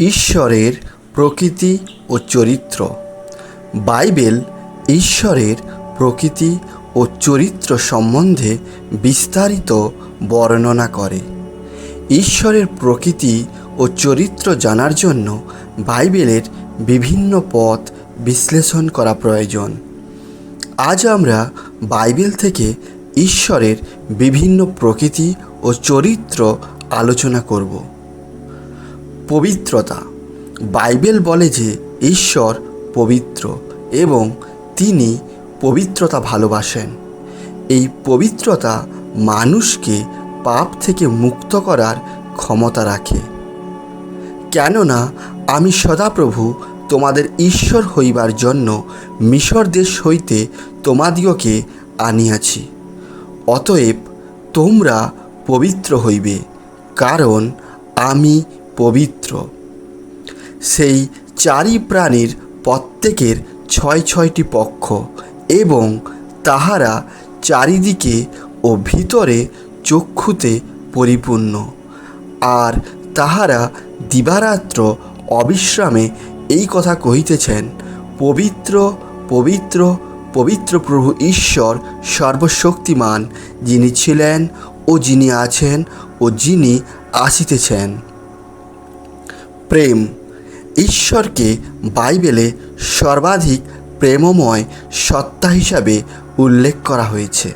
ঈশ্বরের প্রকৃতি ও চরিত্র। বাইবেল ঈশ্বরের প্রকৃতি ও চরিত্র সম্বন্ধে বিস্তারিত বর্ণনা করে। ঈশ্বরের প্রকৃতি ও চরিত্র জানার জন্য বাইবেলের বিভিন্ন পথ বিশ্লেষণ করা প্রয়োজন। আজ আমরা বাইবেল থেকে ঈশ্বরের বিভিন্ন প্রকৃতি ও চরিত্র আলোচনা করব। পবিত্রতা। বাইবেল বলে যে ঈশ্বর পবিত্র এবং তিনি পবিত্রতা ভালোবাসেন। এই পবিত্রতা মানুষকে পাপ থেকে মুক্ত করার ক্ষমতা রাখে। কেননা আমি সদাপ্রভু তোমাদের ঈশ্বর হইবার জন্য মিশর দেশ হইতে তোমাদিগকে আনিয়াছি। অতএব তোমরা পবিত্র হইবে, কারণ আমি পবিত্র। সেই চারি প্রাণীর প্রত্যেকের ছয় ছয়টি পক্ষ এবং তাহারা চারিদিকে ও ভিতরে চক্ষুতে পরিপূর্ণ। আর তাহারা দিবারাত্র অবিশ্রামে এই কথা কহিতেছেন, পবিত্র পবিত্র পবিত্র প্রভু ঈশ্বর সর্বশক্তিমান, যিনি ছিলেন ও যিনি আছেন ও যিনি আসিতেছেন। প্রেম। ঈশ্বরকে বাইবেলে সর্বাধিক প্রেমময় সত্তা হিসাবে উল্লেখ করা হয়েছে।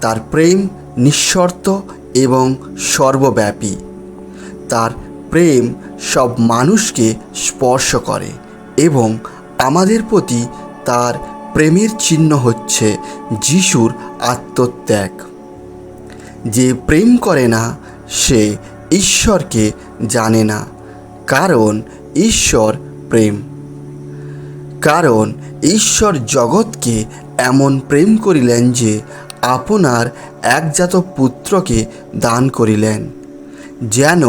তার প্রেম নিঃশর্ত এবং সর্বব্যাপী। তার প্রেম সব মানুষকে স্পর্শ করে এবং আমাদের প্রতি তার প্রেমের চিহ্ন হচ্ছে যিশুর আত্মত্যাগ। যে প্রেম করে না, সে ঈশ্বরকে জানে না। কারণ ঈশ্বর প্রেম। কারণ ঈশ্বর জগৎকে এমন প্রেম করিলেন যে আপনার একজাত পুত্রকে দান করিলেন, যেন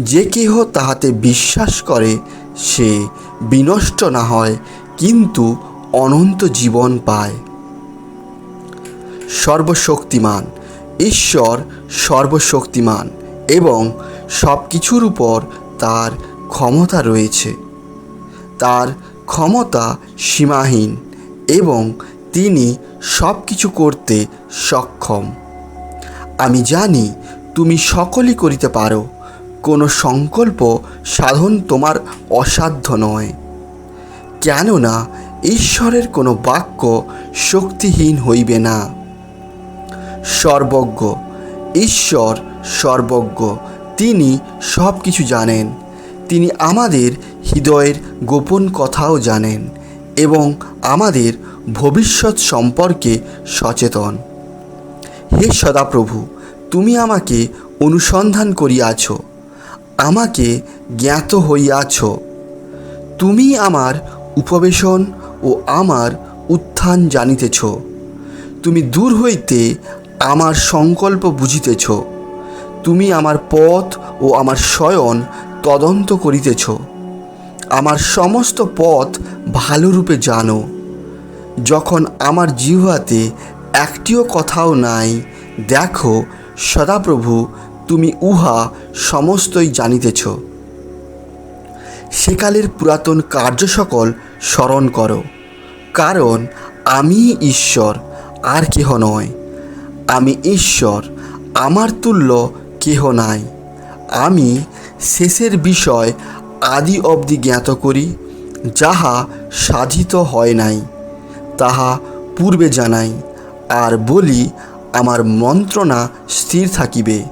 যে কেহ তাহাতে বিশ্বাস করে সে বিনষ্ট না হয়, কিন্তু অনন্ত জীবন পায়। সর্বশক্তিমান, ঈশ্বর সর্বশক্তিমান এবং সব কিছুর উপর তার ক্ষমতা রয়েছে। তার ক্ষমতা সীমাহীন এবং তিনি সব কিছু করতে সক্ষম। আমি জানি তুমি সকলই করিতে পারো। কোনো সংকল্প সাধন তোমার অসাধ্য নয়। কেননা ঈশ্বরের কোনো বাক্য শক্তিহীন হইবে না। সর্বজ্ঞ, ঈশ্বর সর্বজ্ঞ, তিনি সব কিছু জানেন। তিনি আমাদের হৃদয়ের গোপন কথাও জানেন এবং আমাদের ভবিষ্যৎ সম্পর্কে সচেতন। হে সদাপ্রভু, তুমি আমাকে অনুসন্ধান করিয়াছ, আমাকে জ্ঞাত হইয়াছ। তুমি আমার উপবেশন ও আমার উত্থান জানিতেছ। তুমি দূর হইতে আমার সংকল্প বুঝিতেছ। তুমি আমার পথ ও আমার শয়ন তদন্ত করিতেছ। আমার সমস্ত পথ ভালোরূপে জানো। যখন আমার জিহ্বাতে একটিও কথাও নাই, দেখো, সদাপ্রভু, তুমি উহা সমস্তই জানিতেছ। সেকালের পুরাতন কার্য সকল স্মরণ করো, কারণ আমি ঈশ্বর, আর কেহ নয়। আমি ঈশ্বর, আমার তুল্য কেহ নাই। আমি শেষের বিষয় আদি অবধি জ্ঞাত করি, যাহা সাধিত হয় নাই, তাহা পূর্বে জানাই, আর বলি, আমার মন্ত্রণা স্থির থাকিবে,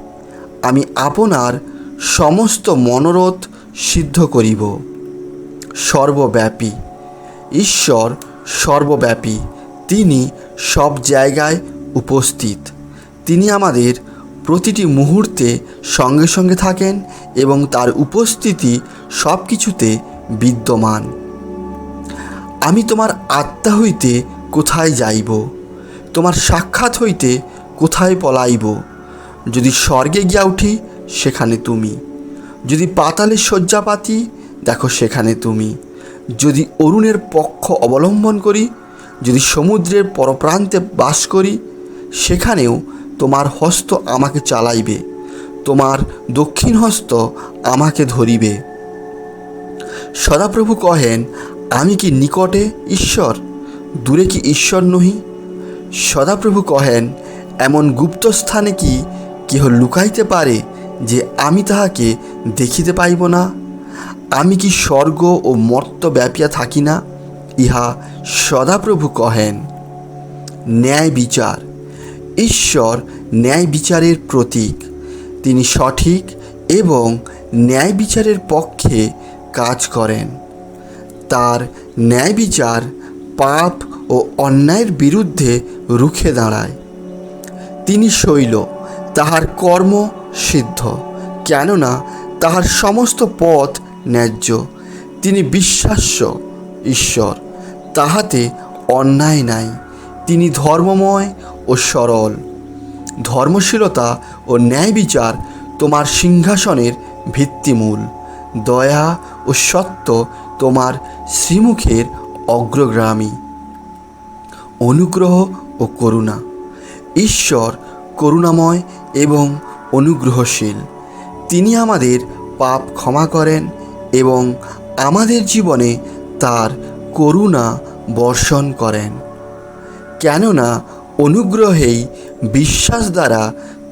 আমি আপনার সমস্ত মনোরথ সিদ্ধ করিব। সর্বব্যাপী, ঈশ্বর সর্বব্যাপী, তিনি সব জায়গায় উপস্থিত, তিনি আমাদের প্রতিটি মুহূর্তে সঙ্গে সঙ্গে থাকেন এবং তার উপস্থিতি সব কিছুতে বিদ্যমান। আমি তোমার আত্মা হইতে কোথায় যাইব? তোমার সাক্ষাৎ হইতে কোথায় পলাইব? যদি স্বর্গে গিয়া উঠি, সেখানে তুমি। যদি পাতালে শয্যা পাতি, দেখো সেখানে তুমি। যদি অরুণের পক্ষ অবলম্বন করি, যদি সমুদ্রের পরপ্রান্তে বাস করি, সেখানেও তোমার হস্ত আমাকে চালাইবে। তোমার দক্ষিণ হস্ত আমাকে ধরিবে। সদাপ্রভু কহেন, আমি কি নিকটে ঈশ্বর? দূরে কি ঈশ্বর নহি? সদাপ্রভু কহেন, এমন গুপ্ত স্থানে কি কেহ লুকাইতে পারে যে আমি তাহাকে দেখিতে পাইব না? আমি কি স্বর্গ ও মর্ত ব্যাপিয়া থাকি না? ইহা সদাপ্রভু কহেন। ন্যায় বিচার। ঈশ্বর ন্যায় বিচারের প্রতীক। তিনি সঠিক এবং ন্যায় বিচারের পক্ষে কাজ করেন। তার ন্যায় বিচার পাপ ও অন্যায়ের বিরুদ্ধে রুখে দাঁড়ায়। তিনি শৈল, তাহার কর্ম সিদ্ধ, কেননা তাহার সমস্ত পথ ন্যায্য। তিনি বিশ্বাস্য ঈশ্বর, তাহাতে অন্যায় নাই। তিনি ধর্মময় ও সরল। ধর্মশীলতা ও ন্যায় বিচার তোমার সিংহাসনের ভিত্তিমূল। দয়া ও সত্য তোমার শ্রীমুখের অগ্রগ্রামী অনুগ্রহ ও করুণা। ঈশ্বর করুণাময় এবং অনুগ্রহশীল। তিনি আমাদের পাপ ক্ষমা করেন এবং আমাদের জীবনে তার করুণা বর্ষণ করেন। কেননা অনুগ্রহেই বিশ্বাস দ্বারা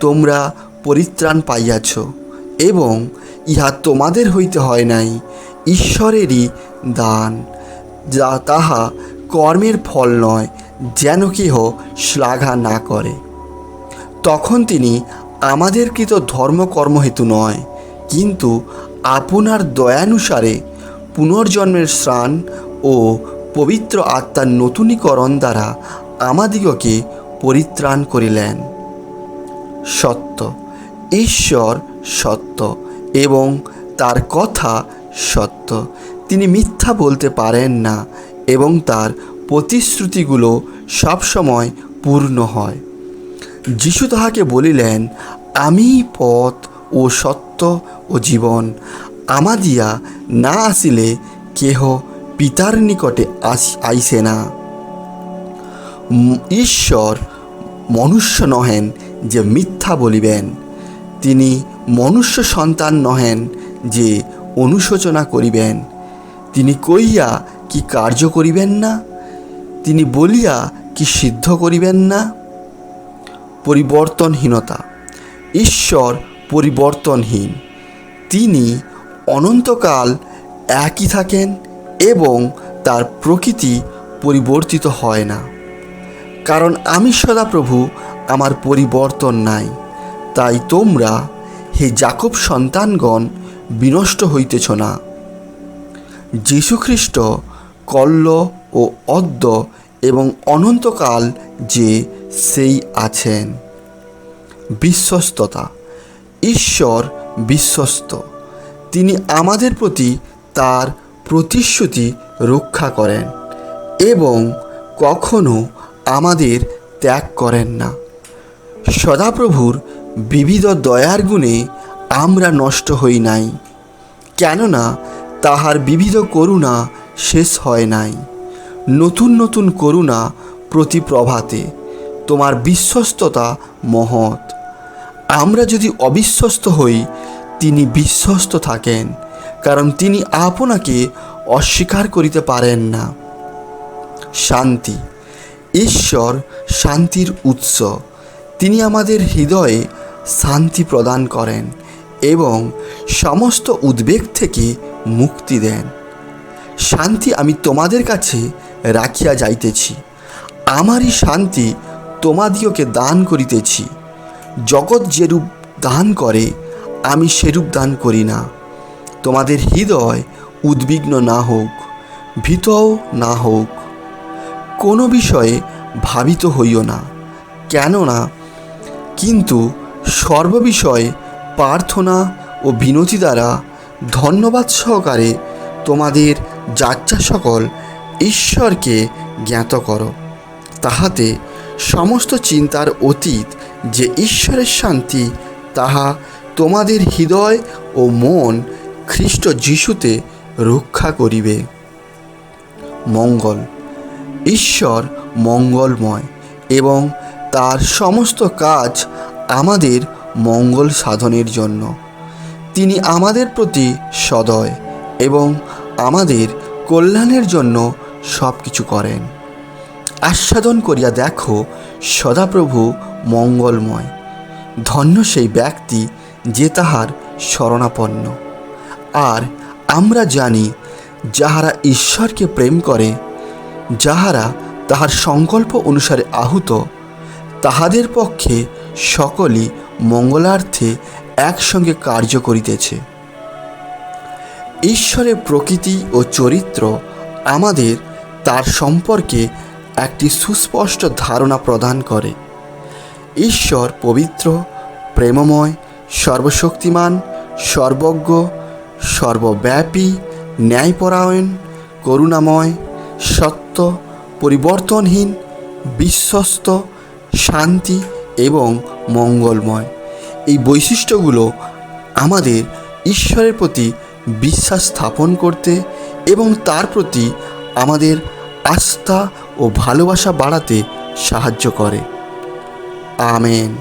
তোমরা পরিত্রাণ পাইয়াছ এবং ইহা তোমাদের হইতে হয় নাই, ঈশ্বরেরই দান। যা তাহা কর্মের ফল নয়, যেন কেহ শ্লাঘা না করে। তখন তিনি আমাদেরকৃত ধর্মকর্ম হেতু নয়, কিন্তু আপনার দয়ানুসারে পুনর্জন্মের স্নান ও পবিত্র আত্মার নতুনীকরণ দ্বারা আমাদিগকে পরিত্রাণ করিলেন। সত্য, ঈশ্বর সত্য এবং তার কথা সত্য। তিনি মিথ্যা বলতে পারেন না এবং তার প্রতিশ্রুতিগুলো সবসময় পূর্ণ হয়। যিশু তাহাকে বলিলেন, আমি পথ ও সত্য ও জীবন। আমাদিয়া না আসিলে কেহ পিতার নিকটে আস, আইসে না। ঈশ্বর মনুষ্য নহেন যে মিথ্যা বলিবেন। তিনি মনুষ্য সন্তান নহেন যে অনুশোচনা করিবেন। তিনি কইয়া কি কার্য করিবেন না? তিনি বলিয়া কি সিদ্ধ করিবেন না? পরিবর্তনহীনতা। ঈশ্বর পরিবর্তনহীন। তিনি অনন্তকাল একই থাকেন এবং তার প্রকৃতি পরিবর্তিত হয় না। কারণ আমি সদাপ্রভু, আমার পরিবর্তন নাই। তাই তোমরা হে জাকব সন্তানগণ, বিনষ্ট হইতেছ না। যীশুখ্রিস্ট কল্ল ও অদ্য এবং অনন্তকাল যে সেই আছেন। বিশ্বস্ততা, ঈশ্বর বিশ্বস্ত। তিনি আমাদের প্রতি তার প্রতিশ্রুতি রক্ষা করেন এবং কখনো আমাদের ত্যাগ করেন না। সদাপ্রভুর বিবিধ দয়ার গুণে আমরা নষ্ট হই নাই, কেননা তাহার বিবিধ করুণা শেষ হয় নাই। নতুন নতুন করুণা প্রতি প্রভাতে তোমার বিশ্বস্ততা মহৎ। আমরা যদি অবিশ্বস্ত হই, তিনি বিশ্বস্ত থাকেন, কারণ তিনি আপনাকে অস্বীকার করিতে পারেন না। শান্তি। ঈশ্বর শান্তির উৎস। তিনি আমাদের হৃদয়ে শান্তি প্রদান করেন এবং সমস্ত উদ্বেগ থেকে মুক্তি দেন। শান্তি আমি তোমাদের কাছে রাখিয়া যাইতেছি। আমারই শান্তি তোমাদিওকে দান করিতেছি। জগৎ যেরূপ দান করে, আমি সেরূপ দান করি না। তোমাদের হৃদয় উদ্বিগ্ন না হোক, ভীতও না হোক। কোনো বিষয়ে ভাবিত হইও না। কেননা, কিন্তু সর্ববিষয়ে প্রার্থনা ও বিনতি দ্বারা ধন্যবাদ সহকারে তোমাদের যাত্রা সকল ঈশ্বরকে জ্ঞাত করো। তাহাতে সমস্ত চিন্তার অতীত যে ঈশ্বরের শান্তি, তাহা তোমাদের হৃদয় ও মন খ্রিস্ট যিশুতে রক্ষা করিবে। মঙ্গল। ঈশ্বর মঙ্গলময় এবং তার সমস্ত কাজ আমাদের মঙ্গল সাধনের জন্য। তিনি আমাদের প্রতি সদয় এবং আমাদের কল্যাণের জন্য সব কিছু করেন। আস্বাদন করিয়া দেখো, সদাপ্রভু মঙ্গলময়। ধন্য সেই ব্যক্তি যে তাহার শরণাপন্ন। আর আমরা জানি, যাহারা ঈশ্বরকে প্রেম করে যাহারা তাহার সংকল্প অনুসারে আহুত, তাহাদের পক্ষে সকলই মঙ্গলার্থে একসঙ্গে কার্য করিতেছে। ঈশ্বরের প্রকৃতি ও চরিত্র আমাদের তার সম্পর্কে একটি সুস্পষ্ট ধারণা প্রদান করে। ঈশ্বর পবিত্র, প্রেমময়, সর্বশক্তিমান, সর্বজ্ঞ, সর্বব্যাপী, ন্যায়পরায়ণ, করুণাময় সত্য, পরিবর্তনহীন, বিশ্বস্ত, শান্তি এবং মঙ্গলময়। এই বৈশিষ্ট্যগুলো আমাদের ঈশ্বরের প্রতি বিশ্বাস স্থাপন করতে এবং তার প্রতি আমাদের আস্থা ও ভালোবাসা বাড়াতে সাহায্য করে। আমেন।